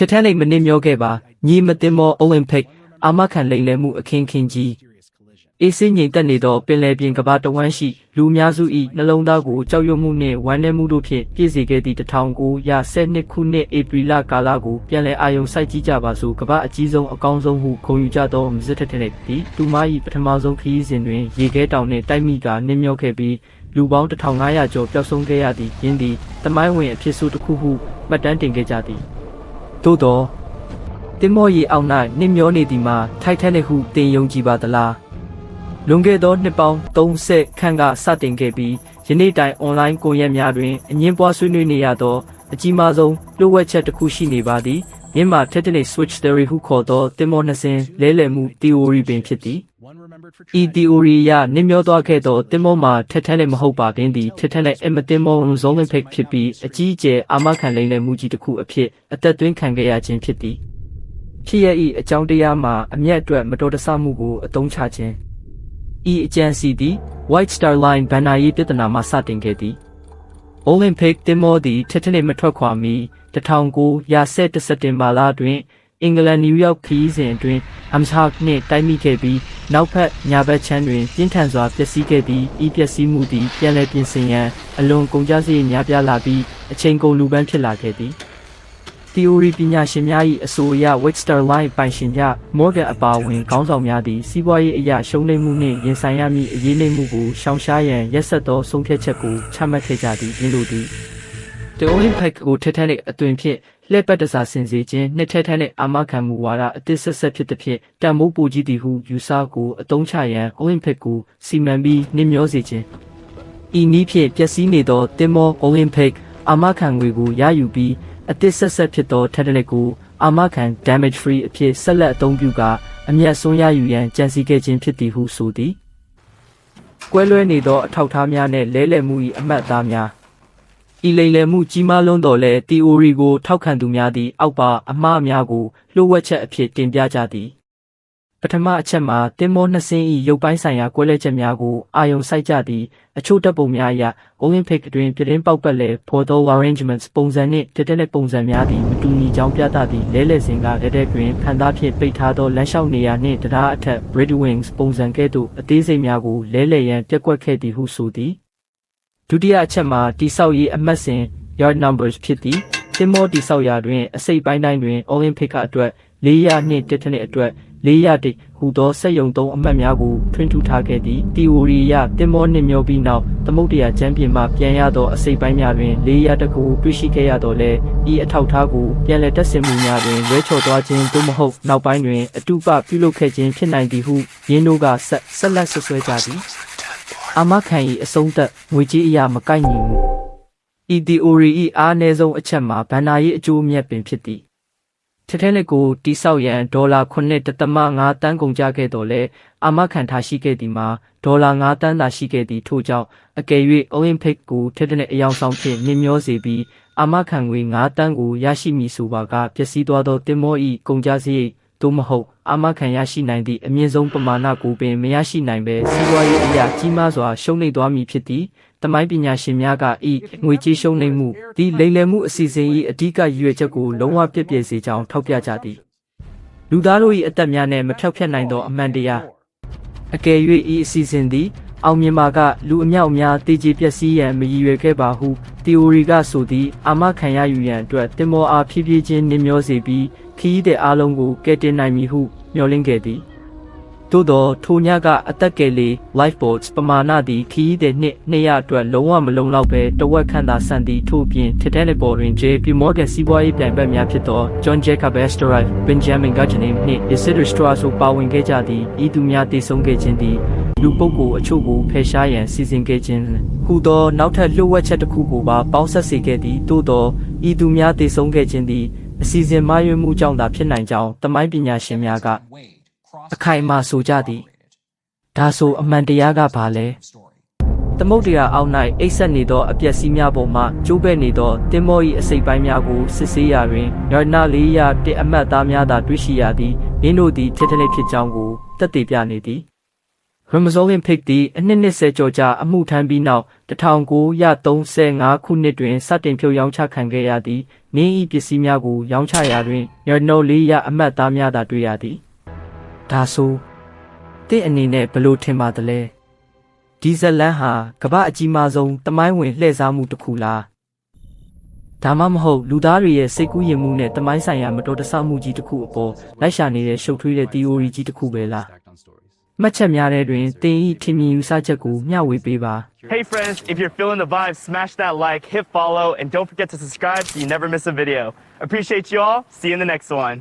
Titanic မနစ်မျောခဲ့ပါညီမတင်မော Olympic အာမခံလိမ့်လဲမှုအခင်းခင်းကြီးအေးစင်းငြိမ်သက်နေသောပင်လယ်ပြင်ကမ္ဘာတဝန်းရှိလူအများစု၏နှလုံးသားကိုကြောက်ရွံ့မှုနှင့်ဝမ်းနည်းမှုတို့ဖြင့်ပြည့်စေခဲ့သည့်1912ခုနှစ်ဧပြီလကာလကိုပြန်လည်အာရုံစိုက်ကြည့်ကြပါစို့ကမ္ဘာအကြီးဆုံးအကောင်းဆုံးဟုခုံယူကြသောမစ္စတာတနစ်သည်သူမ၏ပထမဆုံးခရီးစဉ်တွင်ရေခဲတောင်နှင့်တိုက်မိကာနှင်းမြောခဲ့ပြီးလူပေါင်း1500ကျော်ပျောက်ဆုံးခဲ့ရသည့်ယင်းသည်တမိုင်းဝင်အဖြစ်ဆိုတစ်ခုဟုမှတ်တမ်းတင်ခဲ့ကြသည် သို့သောတင်မောရီအောင်၌နှင်းမျောနေသည်မှာထိုက်ထက်နေဟုတင်ယုံကြည်ပါသလားလွန်ခဲ့သောနှစ်ပေါင်း30ခန့်ကစတင်ခဲ့ပြီးယနေ့တိုင်အွန်လိုင်းကွန်ရက်များတွင်အငင်းပွားဆွေးနွေးနေရသောအကြီးမားဆုံးလျှို့ဝှက်ချက်တစ်ခုရှိနေပါသည်မြင်းမှာ Titanic Switch Theory ဟုခေါ်သောတင်မောနှစ်စင်းလဲလှယ်မှု theory ပင်ဖြစ်သည် ဤ theory အရနင်းမျောသွားခဲ့သောတင်မောမှာထက်ထက်နဲ့မဟုတ်ပါတင်သည်ထက်ထက်နဲ့အမတင်မော Olympic ဖြစ်ပြီးအကြီးအကျယ်အာမခံလိမ့်တဲ့မှုကြီးတစ်ခုအဖြစ်အသက်သွင်းခံခဲ့ရခြင်းဖြစ်သည်ဖြစ်ရ၏အကြောင်းတရားမှာအမျက်အတွက်မတော်တဆမှုကိုအသုံးချခြင်းဤအကြံစီသည် White Star Line ဘန်နာရေးပြဿနာမှစတင်ခဲ့သည် Olympic တင်မောသည်ထက်ထက်မထွက်ခွာမီ1910စက်တင်ဘာလတွင် အင်္ဂလန်နယူးယောက်ခရီးစဉ်အတွင်းအမ်ဆာနှင့်တိုက်မိခဲ့ပြီးနောက်ဖက်ညာဘက်ချမ်းတွင်ပြင်းထန်စွာပျက်စီးခဲ့သည့်ဤပျက်စီးမှုသည်ပြန်လည်ပြင်ဆင်ရန်အလွန်ကုန်ကျစရိတ်များပြားလာပြီးအချိန်ကုန်လူပန်းဖြစ်လာခဲ့သည် theory ပညာရှင်များ၏အဆိုအရ Webster Line ပိုင်ရှင်ကြ Morgan အပါအဝင်ခေါင်းဆောင်များသည်စီးပွားရေးအရာရှုံးနိမ့်မှုနှင့်ရင်ဆိုင်ရမည့်အရေးနိမ့်မှုကိုရှောင်ရှားရန်ရက်ဆက်သောဆုံးဖြတ်ချက်ကိုချမှတ်ခဲ့ကြသည်ယင်းလိုသည် The Olympic ကိုထက်ထက်နဲ့အသွင်ဖြင့် လှည့်ပတ်တစားဆင်စေခြင်းနှစ်ထက်ထက်နဲ့အာမခံမှုဝါဒအသစ်ဆက်ဆက်ဖြစ်သည်ဖြင့်တန်မိုးပူကြီးသည်ဟုယူဆကိုအတုံးချရန် Olympic ကိုစီမံပြီးနှင်းမျောစေခြင်းဤနည်းဖြင့်ပျက်စီးနေသောတင်မော Olympic အာမခံငွေကိုရယူပြီးအသစ်ဆက်ဆက်ဖြစ်သော Titanic ကိုအာမခံ damage free အဖြစ်ဆက်လက်အသုံးပြုကာအမျက်ဆုံးရယူရန်ကြံစည်ခဲ့ခြင်းဖြစ်သည်ဟုဆိုသည်ကွဲလွဲနေသောအထောက်အထားများနှင့်လဲလှယ်မှု၏အမှတ်အသားများ ဤလိမ်လည်မှုကြီးမားလွန်းတော်လဲ theory ကိုထောက်ခံသူများသည့်အောက်ပါအမှားများကိုလျှို့ဝှက်ချက်အဖြစ်တင်ပြကြသည်ပထမအချက်မှာတင်မောနှစ်စင်း၏ရုပ်ပိုင်းဆိုင်ရာကွဲလွဲချက်များကိုအာယုံစိုက်ကြသည်အချို့တပ်ပုံများအရ Olympic အတွင်းပြတင်းပေါက်ပတ်လဲ photo arrangements ပုံစံနှင့် Titanic ပုံစံများသည်မတူညီကြောင်းပြသသည့်လဲလှယ်စဉ်ကလက်တဲ့တွင်ဖန်သားဖြင့်ပိတ်ထားသောလမ်းလျှောက်နေရာနှင့်တရားအထက် Red Wings ပုံစံကဲ့သို့အသေးစိတ်များကိုလဲလှယ်ရန်ပြက်ကွက်ခဲ့သည်ဟုဆိုသည် ဒုတိယအချက်မှာတိဆောက်ရေးအမှတ်စဉ် yard numbers ဖြစ်သည်တင်မောတိဆောက်ရာတွင်အစိပ်ပိုင်းတိုင်းတွင် Olympic အတွက်400နှင့်တစ်ထနစ်အတွက်400တိဟူသောစက်ယုံသုံးအမှတ်များကိုထွင်းထူထားခဲ့သည် theory အရတင်မောနှင့်မျောပြီးနောက်သမုဒ္ဒရာကျမ်းပြင်မှပြန်ရသောအစိပ်ပိုင်းများတွင်400တကူတွေ့ရှိခဲ့ရတော့လဲဤအထောက်အထားကိုပြန်လည်တက်ဆင်မှုများတွင်လွဲချော်သွားခြင်းသို့မဟုတ်နောက်ပိုင်းတွင်အတုပပြုလုပ်ခဲ့ခြင်းဖြစ်နိုင်သည်ဟုရင်းတို့ကဆက်ဆက်လက်ဆွဆွဲကြသည် အာမခံ၏အဆုံးသက်ငွေကြေးအရာမကိုက်ညီမှုဤ theory ၏အားအနည်းဆုံးအချက်မှာဗန္နာရေးအကျိုးအမြတ်ပင်ဖြစ်သည်ထက်ထဲလက်ကိုတိဆောက်ရန်ဒေါ်လာ9.5တန်းကုန်ကျခဲ့တော်လဲအာမခံထားရှိခဲ့သည်မှာဒေါ်လာ9တန်းသာရှိခဲ့သည်ထို့ကြောင့်အကယ်၍ Olympic ကိုထက်တဲ့အယောင်ဆောင်ဖြင့်နှင်းမျောစေပြီးအာမခံငွေ9တန်းကိုရရှိမည်ဆိုပါကပျက်စီးသွားသောတင်မော၏ကုန်ကျစရိတ် သို့မဟုတ်အာမခံရရှိနိုင်သည့်အမြင့်ဆုံးပမာဏကိုပင်မရရှိနိုင်ဘဲစီးပွားရေးအရာကြီးမားစွာရှုံးနိမ့်သွားမည်ဖြစ်သည်တမိုင်းပညာရှင်များကဤငွေကြေးရှုံးနိမ့်မှုဒီလိမ်လည်မှုအစီအစဉ်၏အဓိကရည်ရွယ်ချက်ကိုလုံးဝပြည့်ပြည့်စေကြောင်းထောက်ပြကြသည်လူသားတို့၏အသက်များနှင့်မဖြောက်ဖြတ်နိုင်သောအမှန်တရားအကယ်၍ဤအစီအစဉ်သည် အောင်မြင်ပါကလူအမြောက်အများတည်ကြည်ပျက်စီးရန်မရည်ရွယ်ခဲ့ပါဟု theory ကဆိုသည်အာမခံရယူရန်အတွက်တင်မောအားဖြည်းဖြည်းချင်းနှမျောစေပြီးခီးတဲ့အားလုံးကိုကယ်တင်နိုင်မည်ဟုမျှော်လင့်ခဲ့သည် သို့သောထိုညကအသက်ကယ်လေး lifeboats ပမာဏသည်ခီးတဲ့နှစ်200အတွက်လုံးဝမလုံလောက်ပဲတဝက်ခန့်သာဆန်သည်ထို့ပြင် Titanic ပေါ်တွင် JP Morgan စီးပွားရေးပြိုင်ဘက်များဖြစ်သော John Jacob Astor, Benjamin Guggenheim နှင့် Isidor Straus တို့ပါဝင်ခဲ့ကြသည်ဤသူများတည်ဆုံခဲ့ခြင်းသည်လူပုဂ္ဂိုလ်အချို့ကိုဖယ်ရှားရန်စီစဉ်ခဲ့ခြင်းဟူသောနောက်ထပ်လျှို့ဝှက်ချက်တစ်ခုကိုပါပေါင်းဆက်စေခဲ့သည်သို့သောဤသူများတည်ဆုံခဲ့ခြင်းသည်အစီအစဉ်မှားယွင်းမှုကြောင့်သာဖြစ်နိုင်ကြောင်းတမိုင်းပညာရှင်များက အခိုင်အမာဆိုကြသည်ဒါဆိုအမှန်တရားကဘာလဲသမုတ်တရားအောက်၌အိတ်ဆက်နေသောအပျက်စီးများပေါ်မှကျိုးပဲ့နေသောတင်မော၏အစိပ်ပိုင်းများကိုစစ်ဆေးရာတွင်ရော်နာလေးရတဲ့အမတ်သားများသာတွေ့ရှိရသည်မင်းတို့သည်ထစ်ထလက်ဖြစ်ကြောင်းကိုတက်တည်ပြနေသည် Ramazolian Pick သည်အနှစ်20ကျော်ကြာအမှုထမ်းပြီးနောက်1935ခုနှစ်တွင်စတင်ဖြုတ်ရောင်းချခံခဲ့ရသည်နင်းဤပစ္စည်းများကိုရောင်းချရာတွင်ရနိုလေးရအမတ်သားများသာတွေ့ရသည် ဒါဆိုတင့်အနေနဲ့ဘယ်လိုထင်ပါသလဲဒီဇလန်ဟာကမ္ဘာအကြီးမားဆုံးတမိုင်းဝင်လှည့်စားမှုတစ်ခုလားဒါမှမဟုတ်လူသားတွေရဲ့စိတ်ကူးယဉ်မှုနဲ့တမိုင်းဆိုင်ရာမတော်တဆမှုကြီးတစ်ခုအပေါ်လိုက်ရှာနေတဲ့ရှုပ်ထွေးတဲ့ theory ကြီးတစ်ခုပဲလားမှတ်ချက်များတဲ့တွင်တင်ဤထင်မြင်ယူဆချက်ကိုမျှဝေပေးပါ Hey friends, if you're feeling the vibe, smash that like, hit follow, and don't forget to subscribe so you never miss a video. Appreciate you all. See you in the next one.